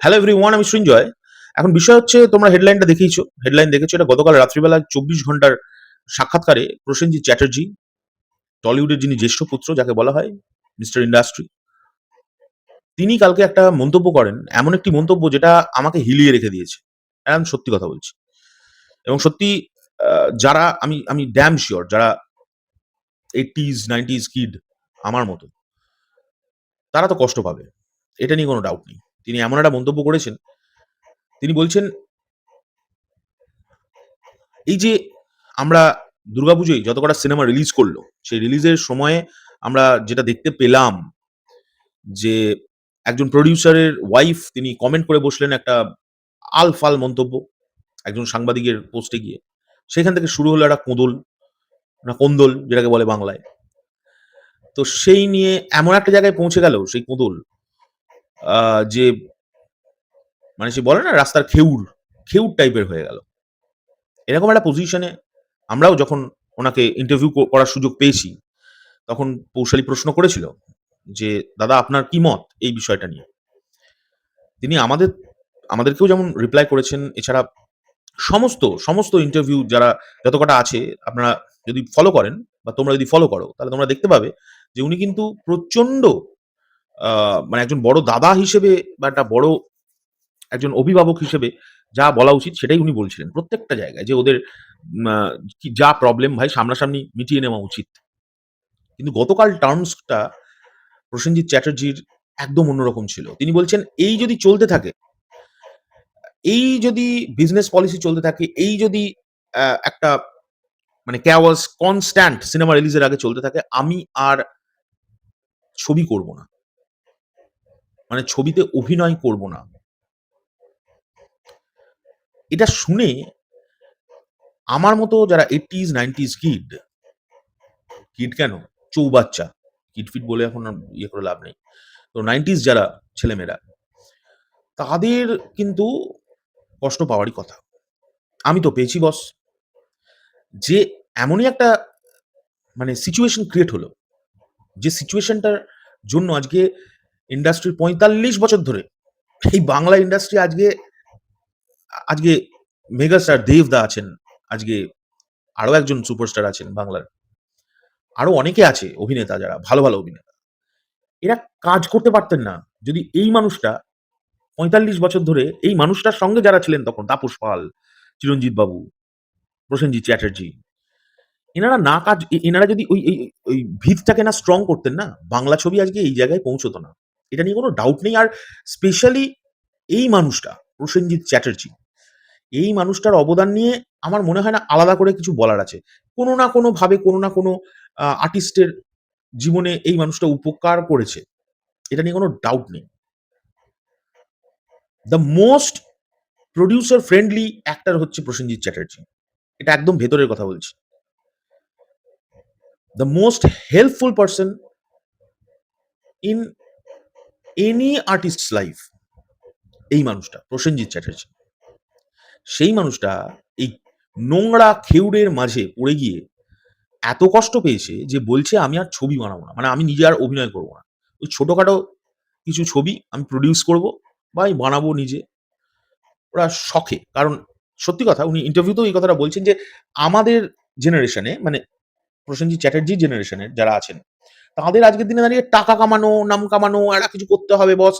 Hello everyone আমি সৃঞ্জয়। এখন বিষয় হচ্ছে, তোমরা হেডলাইনটা দেখেইছো হেডলাইন দেখেছ, এটা গতকাল রাত্রিবেলা চব্বিশ ঘণ্টার সাক্ষাৎকারে প্রসেনজিৎ চ্যাটার্জি টলিউডের যিনি জ্যেষ্ঠ পুত্র, যাকে বলা হয় মিস্টার ইন্ডাস্ট্রি তিনি কালকে একটা মন্তব্য করেন, এমন একটি মন্তব্য যেটা আমাকে হিলিয়ে রেখে দিয়েছে। আমি সত্যি কথা বলছি। এবং সত্যি যারা, আমি আমি ড্যাম শিওর যারা এইটিজ নাইনটিজ কিড আমার মতো, তারা তো কষ্ট পাবে। এটা নিয়ে কোনো ডাউট নেই। তিনি এমন একটা মন্তব্য করেছেন, তিনি বলছেন, এই যে আমরা দুর্গাপুজোয় যত কটা সিনেমা রিলিজ করল, সেই রিলিজের সময়ে আমরা যেটা দেখতে পেলাম যে একজন প্রডিউসারের ওয়াইফ তিনি কমেন্ট করে বসলেন একটা আলফাল মন্তব্য একজন সাংবাদিকের পোস্টে গিয়ে। সেখান থেকে শুরু হলো একটা কোঁদল, না কোন্দল যেটাকে বলে বাংলায়। তো সেই নিয়ে এমন একটা জায়গায় পৌঁছে গেল সেই কোঁদল। যে মানে সে বলে না রাস্তার খেউর খেউর টাইপের হয়ে গেল। এরকম একটা পজিশনে আমরাও যখন ওনাকে ইন্টারভিউ করার সুযোগ পেয়েছি তখন পৌশালী প্রশ্ন করেছিল যে দাদা আপনার কি মত এই বিষয়টা নিয়ে? তিনি আমাদের আমাদেরকেও যেমন রিপ্লাই করেছেন এছাড়া সমস্ত সমস্ত ইন্টারভিউ যারা যত কটা আছে আপনারা যদি ফলো করেন বা তোমরা যদি ফলো করো তাহলে তোমরা দেখতে পাবে যে উনি কিন্তু প্রচণ্ড আহ, মানে একজন বড় দাদা হিসেবে বা একটা বড় একজন অভিভাবক হিসেবে যা বলা উচিত সেটাই উনি বলছিলেন প্রত্যেকটা জায়গায় যে ওদের যা প্রবলেম ভাই সামনাসামনি মিটিয়ে নেওয়া উচিত। কিন্তু গতকাল টার্মসটা প্রসেনজিৎ চ্যাটার্জির একদম অন্যরকম ছিল। তিনি বলছেন, এই যদি চলতে থাকে, এই যদি বিজনেস পলিসি চলতে থাকে, এই যদি একটা মানে ক্যাওয়াস কনস্ট্যান্ট সিনেমা রিলিজের আগে চলতে থাকে, আমি আর ছবি করব না। মানে ছবিতে অভিনয় করব না এটা শুনে আমার মতো যারা এইটিজ নাইনটিজ কিড কিড কেন? চৌবাচ্চা। কিড ফিট বলে এখন ইয়ে করে লাভ নেই। তো নাইনটিজ যারা ছেলেমেয়েরা, তাদের কিন্তু কষ্ট পাওয়ারই কথা। আমি তো পেয়েছি বস যে এমনই একটা মানে সিচুয়েশন ক্রিয়েট হলো, যে সিচুয়েশনটার জন্য আজকে ইন্ডাস্ট্রির পঁয়তাল্লিশ বছর ধরে। এই বাংলা ইন্ডাস্ট্রি আজকে আজকে মেগাস্টার দেবদা আছেন, আজকে আরও একজন সুপারস্টার আছেন বাংলার। আরও অনেকে আছে অভিনেতা যারা, ভালো ভালো অভিনেতা। এরা কাজ করতে পারতেন না। যদি এই মানুষটা পঁয়তাল্লিশ বছর ধরে, এই মানুষটার সঙ্গে যারা ছিলেন তখন তাপস পাল, চিরঞ্জিত বাবু, প্রসেনজিৎ চ্যাটার্জি, এনারা না কাজ এনারা যদি ওই ওই ভিতটাকে না স্ট্রং করতেন না, বাংলা ছবি আজকে এই জায়গায় পৌঁছতো না। এটা নিয়ে কোনো ডাউট নেই। আর স্পেশালি এই মানুষটা, প্রসেনজিৎ চ্যাটার্জি, এই মানুষটার অবদান নিয়ে আমার মনে হয় না আলাদা করে কিছু বলার আছে। কোনো না কোনো ভাবে কোনো না কোনো আর্টিস্টের জীবনে এই মানুষটা উপকার করেছে। এটা নিয়ে কোনো ডাউট নেই। The most producer friendly actor হচ্ছে প্রসেনজিৎ চ্যাটার্জি। এটা একদম ভেতরের কথা বলছি। The most helpful person in any artist life এই মানুষটা, প্রসেনজিৎ চ্যাটার্জি, সেই মানুষটা এই নোংরা খেউড়ের মাঝে পড়ে গিয়ে এত কষ্ট পেয়েছে যে বলছে, আমি আর ছবি বানাবো না। মানে আমি নিজে আর অভিনয় করব না। ওই ছোটোখাটো কিছু ছবি আমি প্রডিউস করব বা আমি বানাবো নিজে। ওরা শখে। কারণ সত্যি কথা, উনি ইন্টারভিউতেও এই কথাটা বলছেন যে, আমাদের জেনারেশনে মানে প্রসেনজিৎ চ্যাটার্জি জেনারেশনের যারা আছেন তাদের আজকের দিনে দাঁড়িয়ে টাকা কামানো, নাম কামানো একটা কিছু করতে হবে বস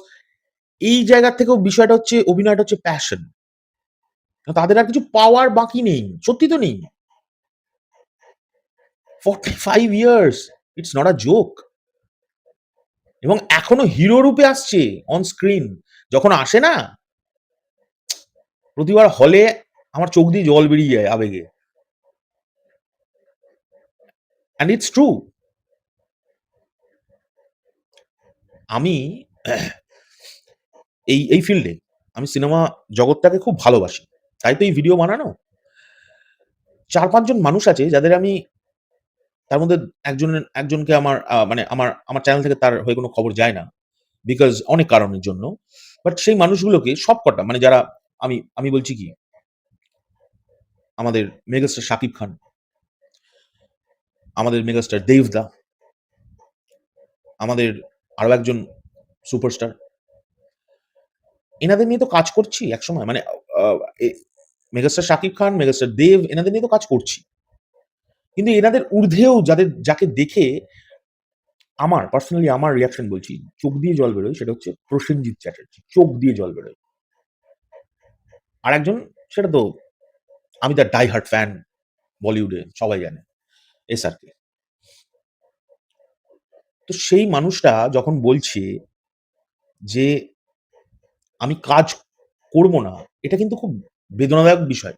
এই জায়গা থেকেও বিষয়টা হচ্ছে, অভিনয়টা হচ্ছে প্যাশন তাদের আর কিছু পাওয়ার বাকি নেই, সত্যি তো নেই। Forty five years it's not a joke এবং এখনও হিরো রূপে আসছে অন স্ক্রিন যখন আসে না, প্রতিবার হলে আমার চোখ দিয়ে জল বেরিয়ে যায় আবেগে। অ্যান্ড ইটস ট্রু আমি এই এই ফিল্ডে আমি সিনেমা জগৎটাকে খুব ভালোবাসি। তাই তো এই ভিডিও বানানো। চার পাঁচজন মানুষ আছে যাদের আমি তার মধ্যে একজন একজনকে আমার মানে আমার আমার চ্যানেল থেকে তার হয়ে কোনো খবর যায় না বিকজ অনেক কারণের জন্য। বাট সেই মানুষগুলোকে সব কটা মানে যারা আমি আমি বলছি কি, আমাদের মেগাস্টার শাকিব খান, আমাদের মেগাস্টার দেবদা, আমাদের আরও একজন সুপারস্টার এনাদের নিয়ে তো কাজ করছি একসময় মানে মেগাস্টার শাকিব খান, মেগাস্টার দেব এনাদের নিয়ে তো কাজ করছি। কিন্তু এনাদের ঊর্ধ্বেও যাদের যাকে দেখে আমার পার্সোনালি আমার রিয়াকশন বলছি, চোখ দিয়ে জল বেরোয় সেটা হচ্ছে প্রসেনজিৎ চ্যাটার্জি। চোখ দিয়ে জল বেরোয়। আর একজন সেটা তো আমি তার ডাই হার্ট ফ্যান বলিউডে সবাই জানে। এসআরকে। তো সেই মানুষটা যখন বলছে যে, "আমি কাজ করব না" এটা কিন্তু খুব বেদনাদায়ক বিষয়।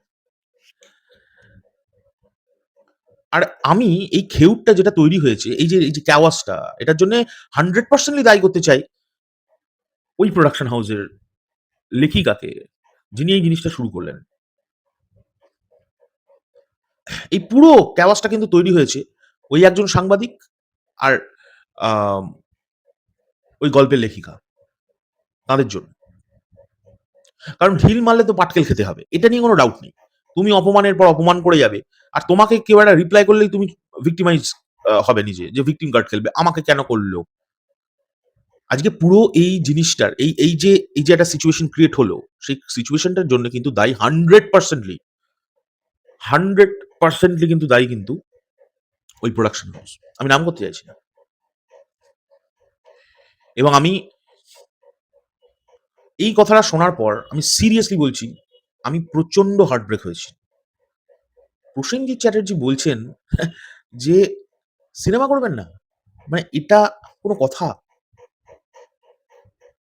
আর আমি এই খেউটটা যেটা তৈরি হয়েছে, এই যে এই যে ক্যাওয়াসটা এটার জন্যে 100% দায়ী করতে চাই ওই প্রোডাকশন হাউসের লেখিকাকে, যিনি এই জিনিসটা শুরু করলেন। এই পুরো ক্যাওয়াসটা কিন্তু তৈরি হয়েছে ওই একজন সাংবাদিক আর ওই গল্পের লেখিকা। তাদের জন্য। কারণ ঢিল মারলে তো পাটকেল খেতে হবে। এটা নিয়ে কোনো ডাউট নেই। তুমি অপমানের পর অপমান করে যাবে। আর তোমাকে কেউ একটা রিপ্লাই করলেই তুমি ভিক্টিমাইজ হবে নিজে। যে ভিক্টিম কার্ড খেলবে। আমাকে কেন করল আজকে পুরো এই জিনিসটার এই এই যে এই যে একটা সিচুয়েশন ক্রিয়েট হলো, সেই সিচুয়েশনটার জন্য কিন্তু দায়ী 100%ly 100%ly কিন্তু দায়ী কিন্তু ওই প্রোডাকশন হাউস। আমি নাম করতে চাইছি না। এবং আমি এই কথাটা শোনার পর আমি সিরিয়াসলি বলছি, আমি প্রচণ্ড হার্ট ব্রেক হয়েছি। প্রসেনজিৎ চ্যাটার্জি বলছেন যে, "সিনেমা করবেন না?" মানে এটা কোনো কথা?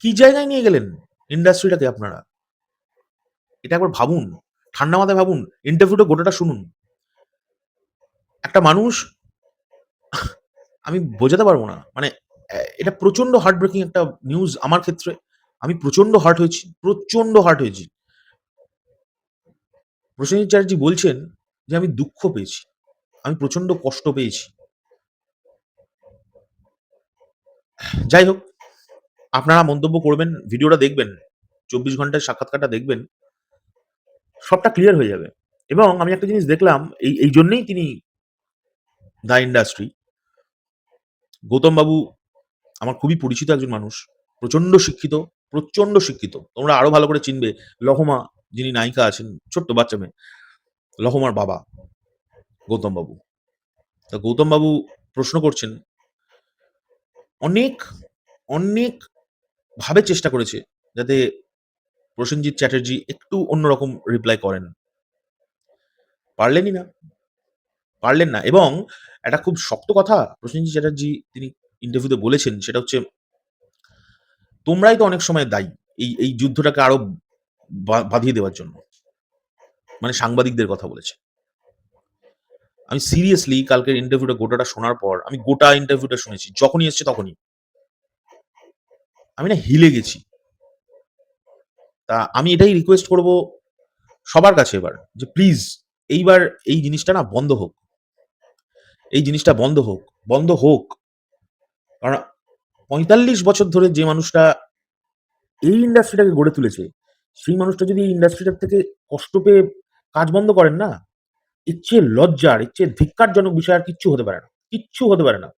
কি জায়গায় নিয়ে গেলেন ইন্ডাস্ট্রিটাকে আপনারা? এটা একবার ভাবুন। ঠান্ডা মাথায় ভাবুন। ইন্টারভিউটা গোটাটা শুনুন। একটা মানুষ আমি বোঝাতে পারব না। মানে এটা প্রচণ্ড হার্ট ব্রেকিং একটা নিউজ আমার ক্ষেত্রে। আমি প্রচণ্ড হার্ট হয়েছি। প্রচণ্ড হার্ট হয়েছি। প্রসেনজিৎ চ্যাটার্জি বলছেন যে, "আমি দুঃখ পেয়েছি। আমি প্রচণ্ড কষ্ট পেয়েছি।" যাই হোক, আপনারা মন্তব্য করবেন, ভিডিওটা দেখবেন। ২৪ ঘণ্টার সাক্ষাৎকারটা দেখবেন। সবটা ক্লিয়ার হয়ে যাবে। এবং আমি একটা জিনিস দেখলাম এই এই জন্যেই তিনি দ্য ইন্ডাস্ট্রি। গৌতম বাবু আমার খুবই পরিচিত একজন মানুষ। প্রচণ্ড শিক্ষিত, প্রচণ্ড শিক্ষিত। তোমরা আরও ভালো করে চিনবে লহমা যিনি নায়িকা আছেন, ছোট্ট বাচ্চা মেয়ে। লহমার বাবা গৌতম বাবু। তো গৌতম বাবু প্রশ্ন করছেন অনেক, অনেক ভাবে চেষ্টা করেছে যাতে প্রসেনজিৎ চ্যাটার্জি একটু অন্যরকম রিপ্লাই করেন। পারলেনই না। পারলেন না এবং একটা খুব শক্ত কথা প্রসেনজিৎ চ্যাটার্জি তিনি ইন্টারভিউতে বলেছেন, সেটা হচ্ছে, তোমরাই তো অনেক সময় দায়ী। এই এই যুদ্ধটাকে আরও বাধিয়ে দেওয়ার জন্য। মানে সাংবাদিকদের কথা বলেছে। আমি সিরিয়াসলি কালকের ইন্টারভিউটা গোটাটা শোনার পর, আমি গোটা ইন্টারভিউটা শুনেছি। যখনই এসছে তখনই। আমি না হিলে গেছি। তা আমি এটাই রিকোয়েস্ট করব সবার কাছে এবার, যে প্লিজ এইবার এই জিনিসটা না বন্ধ হোক। এই জিনিসটা বন্ধ হোক। বন্ধ হোক। কারণ ৪৫ বছর ধরে যে মানুষটা এই ইন্ডাস্ট্রিটাকে গড়ে তুলেছে, সেই মানুষটা যদি এই ইন্ডাস্ট্রিটার থেকে কষ্ট পেয়ে কাজ বন্ধ করেন না, এর চেয়ে লজ্জার, এর চেয়ে ধিক্কারজনক বিষয় আর কিচ্ছু হতে পারে না। কিচ্ছু হতে পারে না।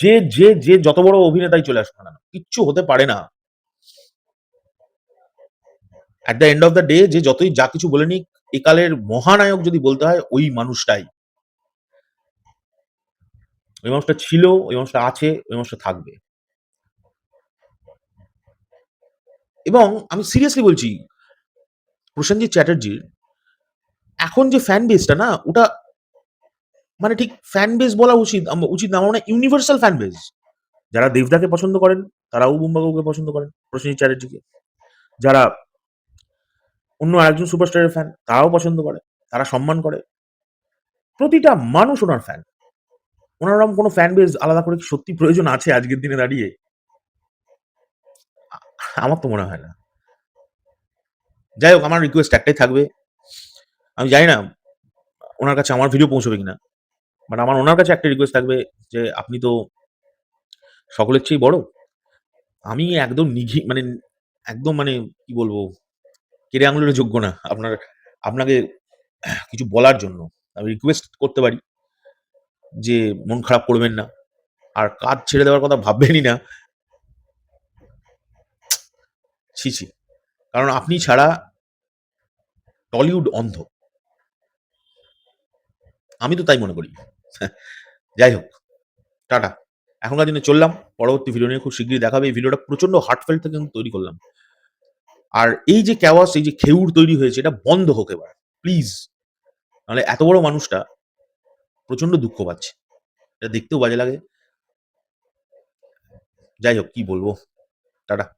যে যে যে যত বড় অভিনেতাই চলে আসুক না কিচ্ছু হতে পারে না। At the end of the day যে যতই যা কিছু বলে নিক, একালের মহানায়ক যদি বলতে হয় ওই মানুষটাই। ওই মানুষটা ছিল, ওই মানুষটা আছে, ওই মানুষটা থাকবে। এবং আমি সিরিয়াসলি বলছি প্রসেনজিৎ চ্যাটার্জির এখন যে ফ্যান বেসটা না ওটা মানে ঠিক ফ্যান বেস বলা উচিত উচিত না। আমার মনে ইউনিভার্সাল ফ্যান বেস। যারা দেবদাকে পছন্দ করেন, তারাও বুম্বাবুকে পছন্দ করেন, প্রসেনজিৎ চ্যাটার্জিকে। যারা অন্য আরেকজন সুপারস্টারের ফ্যান, তারাও পছন্দ করে। তারা সম্মান করে। প্রতিটা মানুষ ওনার ফ্যান। ওরকম কোনো ফ্যান বেস আলাদা করে সত্যি প্রয়োজন আছে আজকের দিনে দাঁড়িয়ে? আমার তো মনে হয় না। যাই হোক, আমার রিকোয়েস্ট একটাই থাকবে। আমি জানি না ওনার কাছে আমার ভিডিও পৌঁছবে কিনা। বাট আমার ওনার কাছে একটা রিকোয়েস্ট থাকবে যে, আপনি তো সকলের চেয়েই বড়। আমি একদম নিঘি মানে একদম মানে কি বলব? কেড়ে আঙুলের যোগ্য না। আপনার আপনাকে কিছু বলার জন্য। আমি রিকোয়েস্ট করতে পারি যে মন খারাপ করবেন না। আর কাজ ছেড়ে দেওয়ার কথা ভাববেনই না। ছি, ছি। কারণ আপনি ছাড়া টলিউড অন্ধ। আমি তো তাই মনে করি। যাই হোক, টাটা। এখনকার দিনে চললাম। পরবর্তী ভিডিও নিয়ে খুব শিগগিরই দেখাবে এই ভিডিওটা প্রচণ্ড হার্টফেল্ট থেকে কিন্তু তৈরি করলাম। আর এই যে কেওয়াস, এই যে খেউড় তৈরি হয়েছে এটা বন্ধ হোক এবার। প্লিজ। নাহলে এত বড় মানুষটা প্রচণ্ড দুঃখ পাচ্ছে। এটা দেখতেও বাজে লাগে। যাই হোক কি বলব? টাটা।